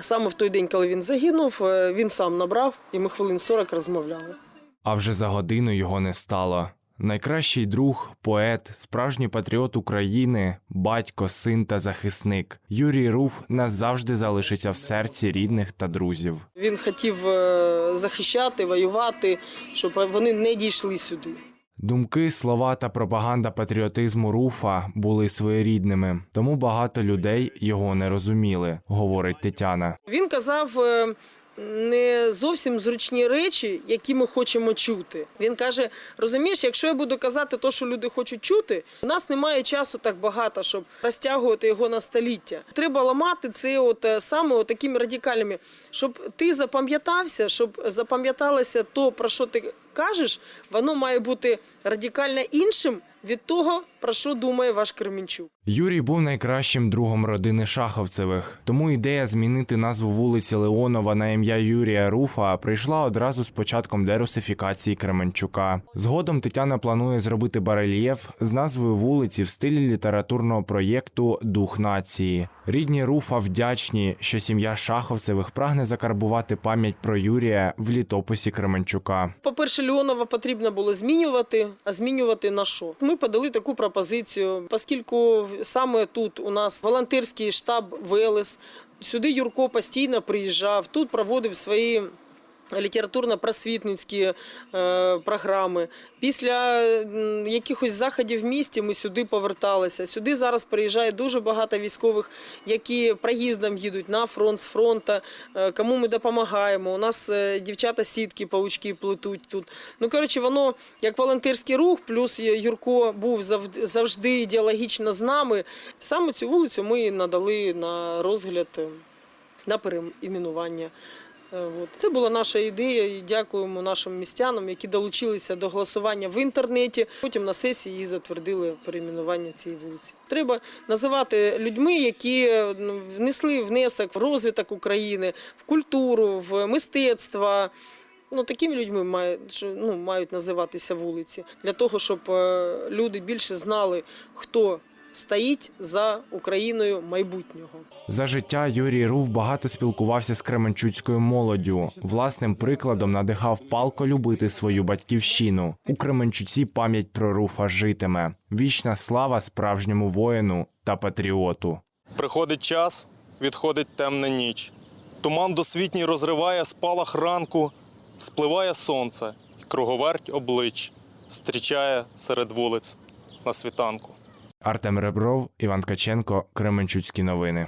Саме в той день, коли він загинув, е, він сам набрав, і ми хвилин 40 розмовляли. А вже за годину його не стало. Найкращий друг, поет, справжній патріот України, батько, син та захисник. Юрій Руф назавжди залишиться в серці рідних та друзів. Він хотів е, захищати, воювати, щоб вони не дійшли сюди. Думки, слова та пропаганда патріотизму Руфа були своєрідними, тому багато людей його не розуміли, говорить Тетяна. Він казав е, не зовсім зручні речі, які ми хочемо чути. Він каже: розумієш, якщо я буду казати те, що люди хочуть чути, у нас немає часу так багато, щоб розтягувати його на століття. Треба ламати це от е, саме от такими радикальними, щоб ти запам'ятався, щоб запам'яталося то, про що ти кажеш, воно має бути радикально іншим від того, про що думає ваш Кременчук. Юрій був найкращим другом родини Шаховцевих, тому ідея змінити назву вулиці Леонова на ім'я Юрія Руфа прийшла одразу з початком дерусифікації Кременчука. Згодом Тетяна планує зробити барельєф з назвою вулиці в стилі літературного проєкту Дух нації. Рідні Руфа вдячні, що сім'я Шаховцевих прагне закарбувати пам'ять про Юрія в літописі Кременчука. По-перше, Леонова потрібно було змінювати, а змінювати на що? Ми подали таку пропозицію, оскільки саме тут у нас волонтерський штаб Велес, сюди Юрко постійно приїжджав, тут проводив свої літературно-просвітницькі е, програми. Після якихось заходів в місті ми сюди поверталися. Сюди зараз приїжджає дуже багато військових, які проїздом їдуть на фронт з фронту, е, кому ми допомагаємо. У нас е, дівчата сітки, паучки плетуть тут. Ну коротше, воно як волонтерський рух, плюс Юрко був завжди ідеологічно з нами. Саме цю вулицю ми надали на розгляд на переіменування. Е. Це була наша ідея. і Дякуємо нашим містянам, які долучилися до голосування в інтернеті. Потім на сесії її затвердили перейменування цієї вулиці. Треба називати людьми, які е, ну, внесли внесок в розвиток України, в культуру, в мистецтво. Ну, такими людьми мають, ну, мають називатися вулиці для того, щоб е, люди більше знали, хто стоїть за Україною майбутнього. За життя Юрій Руф багато спілкувався з кременчуцькою молоддю. Власним прикладом надихав палко любити свою батьківщину. У Кременчуці пам'ять про Руфа житиме. Вічна слава справжньому воїну та патріоту. Приходить час, відходить темна ніч. Туман досвітній розриває спалах ранку, спливає сонце, круговерть облич, зустрічає серед вулиць на світанку. Артем Ребров, Іван Ткаченко, Кременчуцькі новини.